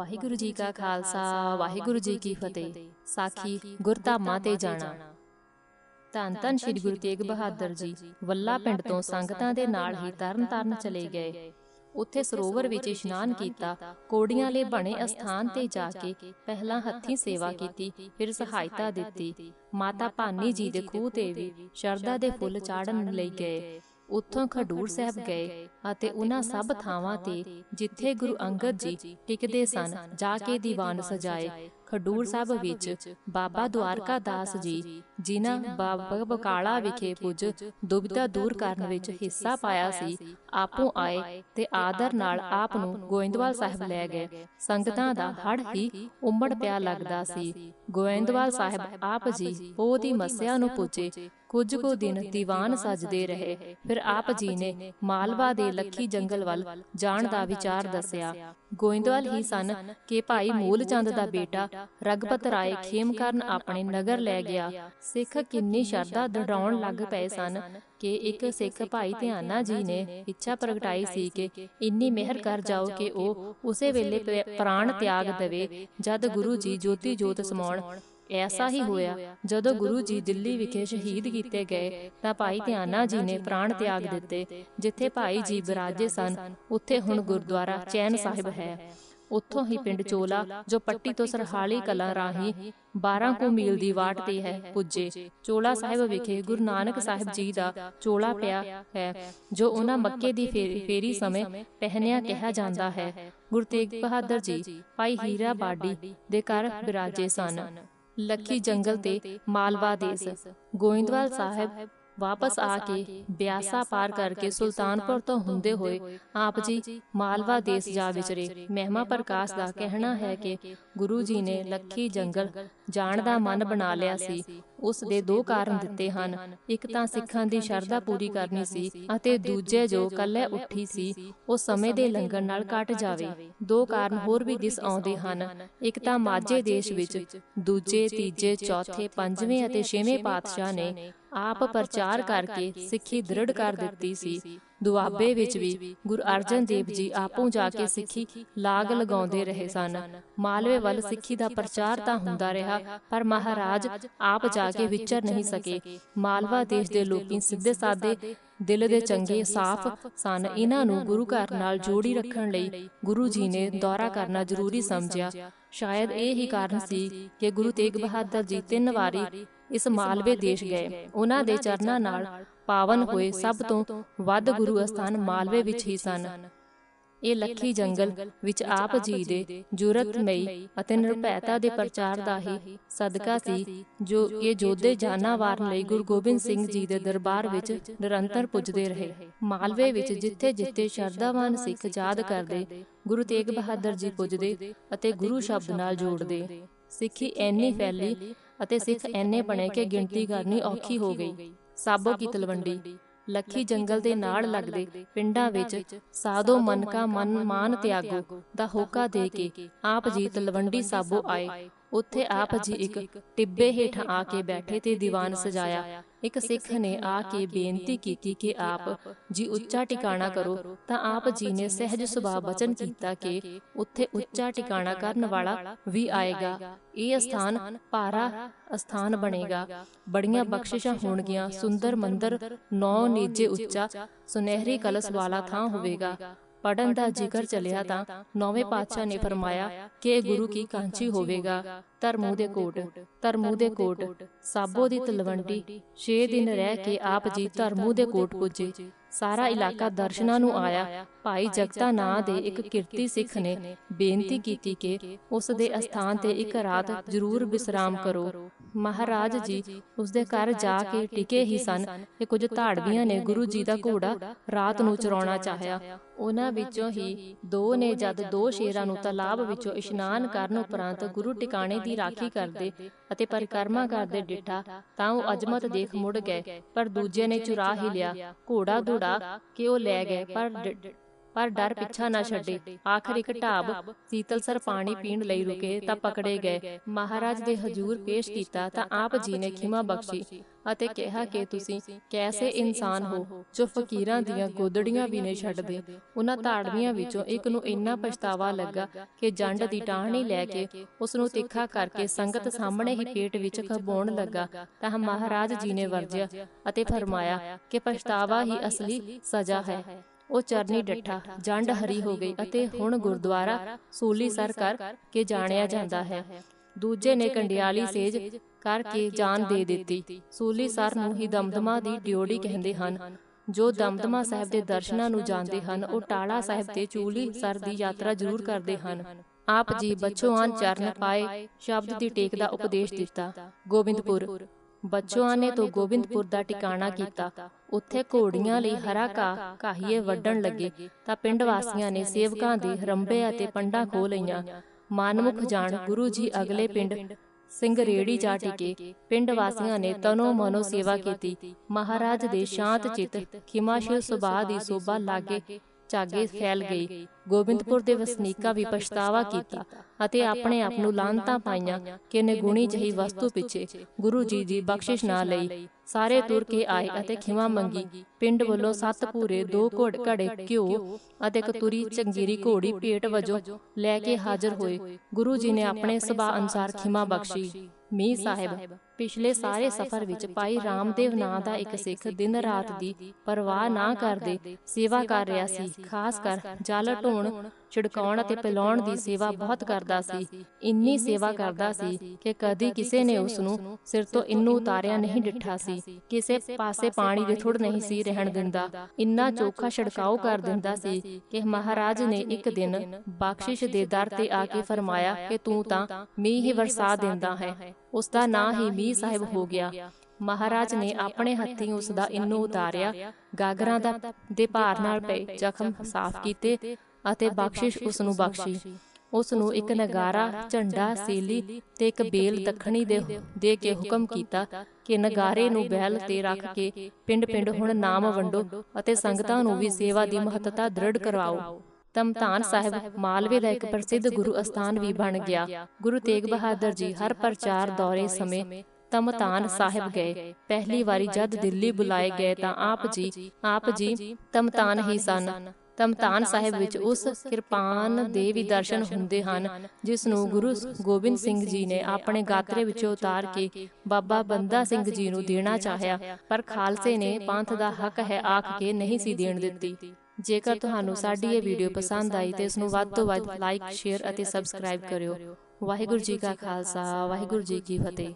ਵਾਹਿਗੁਰੂ ਜੀ ਕਾ ਖਾਲਸਾ ਵਾਹਿਗੁਰੂ ਜੀ ਕੀ ਫਤਿਹ। ਸਾਖੀ ਗੁਰਧਾਮਾਂ ਤੇ ਜਾਣਾ। ਧੰਨ ਧੰਨ ਸ੍ਰੀ ਗੁਰੂ ਤੇਗ ਬਹਾਦਰ ਜੀ। ਵੱਲਾ ਪਿੰਡ ਤੋਂ ਸੰਗਤਾਂ ਦੇ ਨਾਲ ਹੀ ਤਰਨ ਤਾਰਨ ਚਲੇ ਗਏ। ਉੱਥੇ ਸਰੋਵਰ ਵਿੱਚ ਇਸ਼ਨਾਨ ਕੀਤਾ। ਕੋੜੀਆਂ ਲਈ ਬਣੇ ਅਸਥਾਨ ਤੇ ਜਾ ਕੇ ਪਹਿਲਾਂ ਹੱਥੀਂ ਸੇਵਾ ਕੀਤੀ ਫਿਰ ਸਹਾਇਤਾ ਦਿੱਤੀ। ਮਾਤਾ ਭਾਨੀ ਜੀ ਦੇ ਖੂਹ ਤੇ ਵੀ ਸ਼ਰਧਾ ਦੇ ਫੁੱਲ ਚਾੜਨ ਲਈ ਗਏ। ਉੱਥੋਂ ਖਡੂਰ ਸਾਹਿਬ ਗਏ ਅਤੇ ਉਹਨਾਂ ਸਭ ਥਾਵਾਂ ਤੇ ਜਿੱਥੇ ਗੁਰੂ ਅੰਗਦ ਜੀ ਟਿਕਦੇ ਸਨ ਜਾ ਕੇ ਦੀਵਾਨ ਸਜਾਏ। ਖਡੂਰ ਸਾਹਿਬ ਵਿੱਚ ਬਾਬਾ ਦਵਾਰਕਾ ਦਾਸ ਜੀ ਜਿਨ੍ਹਾਂ ਬਾਬਾ ਬਕਾਲਾ ਵਿਖੇ ਪੁੱਜ ਦੁਬਿਧਾ ਦੂਰ ਕਰਨ ਵਿੱਚ ਹਿੱਸਾ ਪਾਇਆ ਸੀ ਆਪੋਂ ਆਏ ਤੇ ਆਦਰ ਨਾਲ ਆਪ ਨੂੰ ਗੋਇੰਦਵਾਲ ਸਾਹਿਬ ਲੈ ਗਏ। ਸੰਗਤਾਂ ਦਾ ਹੜ ਹੀ ਉਮੜ ਪਿਆ ਲੱਗਦਾ ਸੀ। ਗੋਇੰਦਵਾਲ ਸਾਹਿਬ ਆਪ ਜੀ ਪੋਹ ਦੀ ਮੱਸਿਆ ਨੂੰ ਪੁੱਜੇ ਕੁਝ ਕੁ ਦਿਨ ਦੀਵਾਨ ਸਜਦੇ ਰਹੇ। ਫਿਰ ਆਪ ਜੀ ਨੇ ਮਾਲਵਾ ਦੇ ਲੱਖੀ ਜੰਗਲ ਵੱਲ ਜਾਣ ਦਾ ਵਿਚਾਰ ਦੱਸਿਆ ਗੋਇੰਦਵਾਲ ਹੀ ਸਨ ਕਿ ਭਾਈ ਮੂਲ ਚੰਦ ਦਾ ਬੇਟਾ ਰਗਪਤ ਰਾਏ ਖੇਮ ਕਰਨ ਆਪਣੇ ਨਗਰ ਲੈ ਗਿਆ। ਸਿੱਖ ਕਿੰਨੀ ਸ਼ਰਧਾ ਦੜਾਉਣ ਲੱਗ ਪਏ ਸਨ ਕਿ ਇੱਕ ਸਿੱਖ ਭਾਈ ਧਿਆਨਾ ਜੀ ਨੇ ਇੱਛਾ ਪ੍ਰਗਟਾਈ ਸੀ ਕਿ ਇੰਨੀ ਮਿਹਰ ਕਰ ਜਾਓ ਕਿ ਉਹ ਉਸੇ ਵੇਲੇ ਪ੍ਰਾਣ ਤਿਆਗ ਦੇਵੇ। ਜਦ ਗੁਰੂ ਜੀ ਜੋਤੀ ਜੋਤ ਸਮਾਉਣ। ਐਸਾ ਹੀ ਹੋਇਆ। ਜਦੋਂ ਗੁਰੂ ਜੀ ਦਿੱਲੀ ਵਿਖੇ ਸ਼ਹੀਦ ਕੀਤੇ ਗਏ ਤਾਂ ਭਾਈ ਧਿਆਨਾ ਜੀ ਨੇ ਪ੍ਰਾਣ ਤਿਆਗ ਦਿੱਤੇ। ਜਿੱਥੇ ਭਾਈ ਜੀ ਬਿਰਾਜੇ ਸਨ ਉੱਥੇ ਹੁਣ ਗੁਰਦੁਆਰਾ ਚੈਨ ਸਾਹਿਬ ਹੈ ਉੱਥੋਂ ਹੀ ਪਿੰਡ ਚੋਲਾ ਜੋ ਪੱਟੀ ਤੋਂ ਸਰਹਾਲੀ ਕਲਾਂ ਰਾਹੀਂ 12 ਕੁ ਮੀਲ ਦੀ ਵਾਟ ਤੇ ਹੈ ਪੁੱਜੇ। ਚੋਲਾ ਸਾਹਿਬ ਵਿਖੇ ਗੁਰੂ ਨਾਨਕ ਸਾਹਿਬ ਜੀ ਦਾ ਚੋਲਾ ਪਿਆ ਹੈ ਜੋ ਉਹਨਾਂ ਮੱਕੇ ਦੀ ਫੇਰੀ ਫੇਰੀ ਸਮੇਂ ਪਹਿਨਿਆ ਕਿਹਾ ਜਾਂਦਾ ਹੈ। ਗੁਰੂ ਤੇਗ ਬਹਾਦਰ ਜੀ ਭਾਈ ਹੀਰਾ ਬਾਡੀ ਦੇ ਘਰ ਬਿਰਾਜੇ ਸਨ। ਲੱਖੀ ਜੰਗਲ ਤੇ ਮਾਲਵਾ ਦੇਸ। ਗੋਇੰਦਵਾਲ ਸਾਹਿਬ ਵਾਪਸ ਆ ਕੇ ਬਿਆਸਾ ਪਾਰ ਕਰਕੇ ਸੁਲਤਾਨਪੁਰ ਤੋਂ ਹੁੰਦੇ ਹੋਏ ਆਪ ਜੀ ਮਾਲਵਾ ਦੇਸ ਜਾ ਵਿਚਰੇ। ਮਹਿਮਾ ਪ੍ਰਕਾਸ਼ ਦਾ ਕਹਿਣਾ ਹੈ ਕਿ ਗੁਰੂ ਜੀ ਨੇ ਲੱਖੀ ਜੰਗਲ ਜਾਣ ਦਾ ਮਨ ਬਣਾ ਲਿਆ ਸੀ। ਉਸ ਦੇ ਦੋ ਕਾਰਨ ਦਿੱਤੇ ਹਨ। ਇੱਕ ਤਾਂ ਸਿੱਖਾਂ ਦੀ ਸ਼ਰਧਾ ਪੂਰੀ ਕਰਨੀ ਸੀ ਅਤੇ ਦੂਜੇ ਜੋ ਕੱਲੇ ਉੱਠੀ ਸੀ ਉਹ ਸਮੇਂ ਦੇ ਲੰਘਣ ਨਾਲ ਕੱਟ ਜਾਵੇ। ਦੋ ਕਾਰਨ ਹੋਰ ਵੀ ਦਿਸ ਆਉਂਦੇ ਹਨ। ਇੱਕ ਤਾਂ ਮਾਝੇ ਦੇਸ਼ ਵਿੱਚ ਦੂਜੇ ਤੀਜੇ ਚੌਥੇ ਪੰਜਵੇਂ ਅਤੇ ਛੇਵੇਂ ਪਾਤਸ਼ਾਹ ਨੇ ਆਪ ਪ੍ਰਚਾਰ ਕਰਕੇ ਸਿੱਖੀ ਦ੍ਰਿੜ ਕਰ ਦਿੱਤੀ ਸੀ। ਦੁਆਬੇ ਵਿੱਚ ਵੀ ਗੁਰੂ ਅਰਜਨ ਦੇਵ ਜੀ ਆਪੋਂ ਜਾ ਕੇ ਸਿੱਖੀ ਲਾਗ ਲਗਾਉਂਦੇ ਰਹੇ ਸਨ। ਮਾਲਵੇ ਵੱਲ ਸਿੱਖੀ ਦਾ ਪ੍ਰਚਾਰ ਤਾਂ ਹੁੰਦਾ ਰਿਹਾ ਪਰ ਮਹਾਰਾਜ ਆਪ ਜਾ ਕੇ ਵਿਚਰ ਨਹੀਂ ਸਕੇ। ਮਾਲਵਾ ਦੇਸ਼ ਦੇ ਲੋਕੀ ਸਿੱਧੇ ਸਾਦੇ ਦਿਲ ਦੇ ਚੰਗੇ ਸਾਫ਼ ਸਨ। ਇਹਨਾਂ ਨੂੰ ਗੁਰੂ ਘਰ ਨਾਲ ਜੋੜੀ ਰੱਖਣ ਲਈ ਗੁਰੂ ਜੀ ਨੇ ਦੌਰਾ ਕਰਨਾ ਜ਼ਰੂਰੀ ਸਮਝਿਆ। ਸ਼ਾਇਦ ਇਹ ਹੀ ਕਾਰਨ ਸੀ ਕਿ ਗੁਰੂ ਤੇਗ ਬਹਾਦਰ ਜੀ ਤਿੰਨ ਵਾਰੀ ਇਸ ਮਾਲਵੇ ਦੇਸ਼ ਗਏ। ਉਹਨਾਂ ਦੇ ਚਰਨਾਂ ਨਾਲ ਪਾਵਨ ਹੋਏ ਸਭ ਤੋਂ ਵੱਧ ਗੁਰੂ ਅਸਥਾਨ ਮਾਲਵੇ ਵਿੱਚ ਹੀ ਸਨ। ਇਹ ਲੱਖੀ ਜੰਗਲ ਵਿੱਚ ਆਪ ਜੀ ਦੇ ਜੁਰਤਮਈ ਅਤੇ ਨਿਰਭੈਤਾ ਦੇ ਪ੍ਰਚਾਰ ਦਾ ਹੀ ਸਦਕਾ ਸੀ ਜੋ ਇਹ ਜੋਧੇ ਜਾਨਾਂ ਵਾਰਨ ਲਈ ਗੁਰੂ ਗੋਬਿੰਦ ਸਿੰਘ ਜੀ ਦੇ ਦਰਬਾਰ ਵਿੱਚ ਨਿਰੰਤਰ ਪੁੱਜਦੇ ਰਹੇ। ਮਾਲਵੇ ਵਿੱਚ ਜਿੱਥੇ ਜਿੱਥੇ ਸ਼ਰਧਾਵਾਨ ਸਿੱਖ ਯਾਦ ਕਰਦੇ ਗੁਰੂ ਤੇਗ ਬਹਾਦਰ ਜੀ ਪੁੱਜਦੇ ਅਤੇ ਗੁਰੂ ਸ਼ਬਦ ਨਾਲ ਜੋੜਦੇ। ਸਿੱਖੀ ਐਨੀ ਫੈਲੀ ਅਤੇ ਸਿੱਖ ਐਨੇ ਬਣੇ ਕਿ ਗਿਣਤੀ ਕਰਨੀ ਔਖੀ ਹੋ ਗਈ। ਸਾਬੋ ਕੀ ਤਲਵੰਡੀ। ਲੱਖੀ ਜੰਗਲ ਦੇ ਨਾਲ ਲੱਗਦੇ। ਪਿੰਡਾਂ ਵਿੱਚ ਸਾਧੋ ਮਨ ਕਾ ਮਨ ਮਾਨ ਤਿਆਗੋ। ਦਾ ਹੋਕਾ ਦੇ ਕੇ ਆਪ ਜੀ ਤਲਵੰਡੀ ਸਾਬੋ ਆਏ। ਉੱਥੇ ਆਪ ਜੀ ਇੱਕ ਟਿੱਬੇ ਹੇਠ ਆ ਕੇ ਬੈਠੇ ਤੇ ਦੀਵਾਨ ਸਜਾਇਆ। ਇੱਕ ਸਿੱਖ ਨੇ ਆ ਕੇ ਬੇਨਤੀ ਕੀਤੀ ਕਿ ਆਪ ਜੀ ਉੱਚਾ ਟਿਕਾਣਾ ਕਰੋ ਤਾਂ ਆਪ ਜੀ ਨੇ ਸਹਿਜ ਸੁਭਾਅ ਬਚਨ ਕੀਤਾ ਕਿ ਉੱਥੇ ਉੱਚਾ ਟਿਕਾਣਾ ਕਰਨ ਵਾਲਾ ਵੀ ਆਏਗਾ। ਇਹ ਸਥਾਨ ਭਾਰਾ ਸਥਾਨ ਬਣੇਗਾ। ਬੜੀਆਂ ਬਖਸ਼ਿਸ਼ਾਂ ਹੋਣਗੀਆਂ। ਸੁੰਦਰ ਮੰਦਰ ਨੌ ਨੀਜੇ ਉੱਚਾ ਸੁਨਹਿਰੀ ਕਲਸ ਵਾਲਾ ਥਾਂ ਹੋਵੇਗਾ। ਪੜਨ ਦਾ ਜ਼ਿਕਰ ਚੱਲਿਆ ਤਾਂ ਨੌਵੇਂ ਪਾਤਸ਼ਾਹ ਨੇ ਫਰਮਾਇਆ ਕਿ ਇਹ ਗੁਰੂ ਕੀ ਕਾਂਚੀ ਹੋਵੇਗਾ? ਧਰਮੂ ਦੇ ਕੋਟ ਧਰਮੂ ਦੇ ਕੋਟ ਸਾਬੋ ਦੀ ਤਲਵੰਡੀ 6 ਦਿਨ ਰਹਿ ਕੇ ਆਪ ਜੀ ਧਰਮੂ ਦੇ ਕੋਟ ਪੁੱਜੇ। ਸਾਰਾ ਇਲਾਕਾ ਦਰਸ਼ਨਾਂ ਨੂੰ ਆਇਆ। ਭਾਈ ਜਗਤਾ ਨਾਂ ਦੇ ਇੱਕ ਕਿਰਤੀ ਸਿੱਖ ਨੇ ਬੇਨਤੀ ਕੀਤੀ ਕਿ ਉਸ ਦੇ ਅਸਥਾਨ ਤੇ ਇੱਕ ਰਾਤ ਜ਼ਰੂਰ ਵਿਸਰਾਮ ਕਰੋ। ਮਹਾਰਾਜ ਜੀ ਉਸ ਦੇ ਘਰ ਜਾ ਕੇ ਟਿਕੇ ਹੀ ਸਨ ਕਿ ਕੁਝ ਧਾੜਵੀਆਂ ਨੇ ਗੁਰੂ ਜੀ ਦਾ ਘੋੜਾ ਰਾਤ ਨੂੰ ਚਰਾਉਣਾ ਚਾਹਿਆ। ਉਹਨਾਂ ਵਿੱਚੋਂ ਹੀ ਦੋ ਨੇ ਜਦ ਦੋ ਸ਼ੇਰਾਂ ਨੂੰ ਤਲਾਬ ਵਿੱਚੋਂ ਇਸ਼ਨਾਨ ਕਰਨ ਉਪਰੰਤ ਗੁਰੂ ਟਿਕਾਣੇ ਦੀ ਰਾਖੀ ਕਰਦੇ ਅਤੇ ਪਰਿਕਰਮਾ ਕਰਦੇ ਡਿਠਾ ਤਾਂ ਉਹ ਅਜਮਤ ਦੇਖ ਮੁੜ ਗਏ ਪਰ ਦੂਜੇ ਨੇ ਚੁਰਾ ਹੀ ਲਿਆ ਘੋੜਾ ਦੌੜਾ ਕਿ ਉਹ ਲੈ ਗਏ। ਪਰ ਪਰ ਡਰ ਪਿੱਛਾ ਨਾ ਛੱਡੇ। ਆਖਰ ਇੱਕ ਢਾਬ ਸੀਤਲਸਰ ਪਾਣੀ ਪੀਣ ਲਈ ਰੁਕੇ ਤਾਂ ਪਕੜੇ ਗਏ। ਮਹਾਰਾਜ ਦੇ ਹਜੂਰ ਪੇਸ਼ ਕੀਤਾ ਤਾਂ ਆਪ ਜੀ ਨੇ ਖਿਮਾ ਬਖਸ਼ੀ। ਅਤੇ ਕਿਹਾ ਕਿ ਤੁਸੀਂ ਕੈਸੇ ਇਨਸਾਨ ਹੋ ਜੋ ਫਕੀਰਾਂ ਦੀਆਂ ਗੋਦੜੀਆਂ ਵੀ ਨਹੀਂ ਛੱਡਦੇ। ਉਹਨਾਂ ਧਾੜਵੀਆਂ ਵਿੱਚੋਂ ਇੱਕ ਨੂੰ ਇੰਨਾ ਪਛਤਾਵਾ ਲੱਗਾ ਕਿ ਜੰਡ ਦੀ ਟਾਹਣੀ ਲੈ ਕੇ ਉਸ ਨੂੰ ਤਿੱਖਾ ਕਰਕੇ ਸੰਗਤ ਸਾਹਮਣੇ ਹੀ ਪੇਟ ਵਿੱਚ ਖਬਾਉਣ ਲੱਗਾ ਤਾਂ ਮਹਾਰਾਜ ਜੀ ਨੇ ਵਰਜਿਆ ਅਤੇ ਫਰਮਾਇਆ ਕਿ ਪਛਤਾਵਾ ਹੀ ਅਸਲੀ ਸਜ਼ਾ ਹੈ ਉਹ ਚਰਨੀ ਡੱਠਾ ਜੰਡ ਹਰੀ ਹੋ ਗਈ ਅਤੇ ਹੁਣ ਗੁਰਦੁਆਰਾ ਸੂਲੀ ਸਰ ਕਰ ਕੇ ਜਾਣਿਆ ਜਾਂਦਾ ਹੈ। ਦੂਜੇ ਨੇ ਕੰਡਿਆਲੀ ਸੇਜ ਕਰਕੇ ਜਾਨ ਦੇ ਦਿੱਤੀ। ਸੂਲੀ ਸਰ ਨੂੰ ਹੀ ਦਮਦਮਾ ਦੀ ਡਿਓੜੀ ਕਹਿੰਦੇ ਹਨ। ਜੋ ਦਮਦਮਾ ਸਾਹਿਬ ਦੇ ਦਰਸ਼ਨਾਂ ਨੂੰ ਜਾਂਦੇ ਹਨ ਉਹ ਟਾਲਾ ਸਾਹਿਬ ਤੇ ਚੂਲੀ ਸਰ ਦੀ ਯਾਤਰਾ ਜ਼ਰੂਰ ਕਰਦੇ ਹਨ। ਆਪ ਜੀ ਬਚੋਆਨ ਚਰਨ ਪਾਏ ਸ਼ਬਦ ਦੀ ਟੇਕ ਦਾ ਉਪਦੇਸ਼ ਦਿੱਤਾ। ਗੋਬਿੰਦਪੁਰ ਬੱਚੋਆਂ ਨੇ ਤੋਂ ਗੋਬਿੰਦਪੁਰ ਦਾ ਟਿਕਾਣਾ ਕੀਤਾ। ਉੱਥੇ ਘੋੜੀਆਂ ਲਈ ਹਰਾ ਕਾ ਕਾਹੀਏ ਵੱਢਣ ਲੱਗੇ। ਤਾਂ ਪਿੰਡ ਵਾਸੀਆਂ ਨੇ ਸੇਵਕਾਂ ਦੇ ਰੰਬੇ ਅਤੇ ਪੰਡਾ ਖੋ ਲਈਆਂ। ਮਾਨਮੁਖ ਜਾਣ ਗੁਰੂ ਜੀ ਅਗਲੇ ਪਿੰਡ। ਸਿੰਘ ਰੇੜੀ ਜਾ ਟਿਕੇ ਪਿੰਡ ਵਾਸੀਆਂ ਨੇ ਤਨੋ ਮਨੋ ਸੇਵਾ ਕੀਤੀ। ਮਹਾਰਾਜ ਦੇ ਸ਼ਾਂਤ ਚਿੱਤ ਖਿਮਾਸ਼ੀਲ ਸੁਭਾਅ ਦੀ ਸੋਭਾ ਲਾਗੇ। ਚਾਗੇ ਫੈਲ ਗਈ ਗੋਬਿੰਦਪੁਰ ਦੇ ਵਸਨੀਕਾਂ ਵੀ ਪਛਤਾਵਾ ਕੀਤਾ ਅਤੇ ਆਪਣੇ ਆਪ ਨੂੰ ਲਾਂਤਾਂ ਪਾਈਆਂ ਕਿ ਨਿਗੁਣੀ ਜਹੀ ਵਸਤੂ ਪਿੱਛੇ ਗੁਰੂ ਜੀ ਦੀ ਬਖਸ਼ਿਸ਼ ਨਾ ਲਈ। ਸਾਰੇ ਤੁਰ ਕੇ ਆਏ ਅਤੇ ਖਿਮਾ ਮੰਗੀ। ਪਿੰਡ ਵੱਲੋਂ ਸੱਤ ਪੂਰੇ ਦੋ ਘੋੜ ਘੜੇ ਘਿਓ ਅਤੇ ਕਤੂਰੀ ਚੰਗੀਰੀ ਘੋੜੀ ਭੇਟ ਵਜੋਂ ਲੈ ਕੇ ਹਾਜ਼ਰ ਹੋਏ। ਗੁਰੂ ਜੀ ਨੇ ਆਪਣੇ ਸੁਭਾਅ ਅਨੁਸਾਰ ਖਿਮਾ ਬਖਸ਼ੀ। ਮੀਰ ਸਾਹਿਬ। ਪਿਛਲੇ ਸਾਰੇ ਸਫ਼ਰ ਵਿੱਚ ਭਾਈ ਰਾਮਦੇਵ ਨਾਂ ਦਾ ਇੱਕ ਸਿੱਖ ਦਿਨ ਰਾਤ ਦੀ ਪਰਵਾਹ ਨਾ ਕਰਦੇ ਸੇਵਾ ਕਰ ਰਿਹਾ ਸੀ ਖਾਸ ਕਰ ਜਲ ਢੋਣ ਛਿੜਕਾਉਣ ਅਤੇ ਪਿਲਾਉਣ ਦੀ ਸੇਵਾ ਬਹੁਤ ਕਰਦਾ ਸੀ। ਇੰਨੀ ਸੇਵਾ ਕਰਦਾ ਸੀ ਕਿ ਕਦੀ ਕਿਸੇ ਨੇ ਉਸ ਨੂੰ ਸਿਰ ਤੋਂ ਇੰਨੂ ਉਤਾਰਿਆ ਨਹੀਂ ਡਿੱਠਾ ਸੀ। ਕਿਸੇ ਪਾਸੇ ਪਾਣੀ ਦੇ ਥੁੜ ਨਹੀਂ ਸੀ ਰਹਿਣ ਦਿੰਦਾ। ਇੰਨਾ ਚੋਖਾ ਛਿੜਕਾਓ ਕਰ ਦਿੰਦਾ ਸੀ ਕਿ ਮਹਾਰਾਜ ਨੇ ਇੱਕ ਦਿਨ ਬਖਸ਼ਿਸ਼ ਦੇ ਦਰ ਤੇ ਆ ਕੇ ਫਰਮਾਇਆ ਕਿ ਤੂੰ ਤਾਂ ਮੀਂਹ ਹੀ ਵਰਸਾ ਦਿੰਦਾ ਹੈ ਉਸ ਦਾ ਨਾਂ ਹੀ ਮੀਂਹ ਸਾਹਿਬ ਹੋ ਗਿਆ। ਮਹਾਰਾਜ ਨੇ ਆਪਣੇ ਹੱਥੀਂ ਉਸ ਦਾ ਇੰਨੂ ਉਤਾਰਿਆ। ਗਾਗਰਾਂ ਦਾ ਦੇ ਭਾਰ ਨਾਲ ਪਏ ਜ਼ਖਮ ਸਾਫ਼ ਕੀਤੇ ਅਤੇ ਬਖਸ਼ਿਸ਼ ਉਸ ਨੂੰ ਬਖਸ਼ੀ। ਉਸ ਨੂੰ ਇੱਕ ਨਗਾਰਾ ਝੰਡਾ ਸੇਲੀ ਤੇ ਇੱਕ ਬੇਲ ਦੱਖਣੀ ਦੇ ਦੇ ਕੇ ਹੁਕਮ ਕੀਤਾ ਕਿ ਨਗਾਰੇ ਨੂੰ ਬਹਿਲ ਤੇ ਰੱਖ ਕੇ ਪਿੰਡ-ਪਿੰਡ ਹੁਣ ਨਾਮ ਵੰਡੋ ਅਤੇ ਸੰਗਤਾਂ ਨੂੰ ਵੀ ਸੇਵਾ ਦੀ ਮਹੱਤਤਾ ਦ੍ਰਿੜ ਕਰਵਾਓ ਤਮਤਾਨ ਸਾਹਿਬ ਮਾਲਵੇ ਦਾ ਇੱਕ ਪ੍ਰਸਿੱਧ ਗੁਰੂ ਅਸਥਾਨ ਵੀ ਬਣ ਗਿਆ। ਗੁਰੂ ਤੇਗ ਬਹਾਦਰ ਜੀ ਹਰ ਪ੍ਰਚਾਰ ਦੌਰੇ ਸਮੇਂ ਤਮਤਾਨ ਸਾਹਿਬ ਗਏ। ਪਹਿਲੀ ਵਾਰੀ ਜਦ ਦਿੱਲੀ ਬੁਲਾਏ ਗਏ ਤਾਂ ਆਪ ਜੀ ਆਪ ਜੀ ਤਮਤਾਨ ਹੀ ਸਨ। ਤਮਤਾਨ ਸਾਹਿਬ ਵਿੱਚ ਉਸ ਕਿਰਪਾਨ ਦੇ ਵੀ ਦਰਸ਼ਨ ਹੁੰਦੇ ਹਨ ਜਿਸ ਨੂੰ ਗੁਰੂ ਗੋਬਿੰਦ ਸਿੰਘ ਜੀ ਨੇ ਆਪਣੇ ਗਾਤਰੇ ਵਿੱਚੋਂ ਉਤਾਰ ਕੇ ਬਾਬਾ ਬੰਦਾ ਸਿੰਘ ਜੀ ਨੂੰ ਦੇਣਾ ਚਾਹਿਆ। ਪਰ ਖਾਲਸੇ ਨੇ ਪੰਥ ਦਾ ਹੱਕ ਹੈ ਆਖ ਕੇ ਨਹੀਂ ਸੀ ਦੇਣ ਦਿੱਤੀ ਜੇਕਰ ਤੁਹਾਨੂੰ ਸਾਡੀ ਇਹ ਵੀਡੀਓ ਪਸੰਦ ਆਈ ਤੇ ਇਸ ਨੂੰ ਵੱਧ ਤੋਂ ਵੱਧ ਲਾਈਕ ਸ਼ੇਅਰ ਅਤੇ ਸਬਸਕ੍ਰਾਈਬ ਕਰਿਓ। ਵਾਹਿਗੁਰੂ ਜੀ ਕਾ ਖਾਲਸਾ ਵਾਹਿਗੁਰੂ ਜੀ ਕੀ ਫਤਿਹ।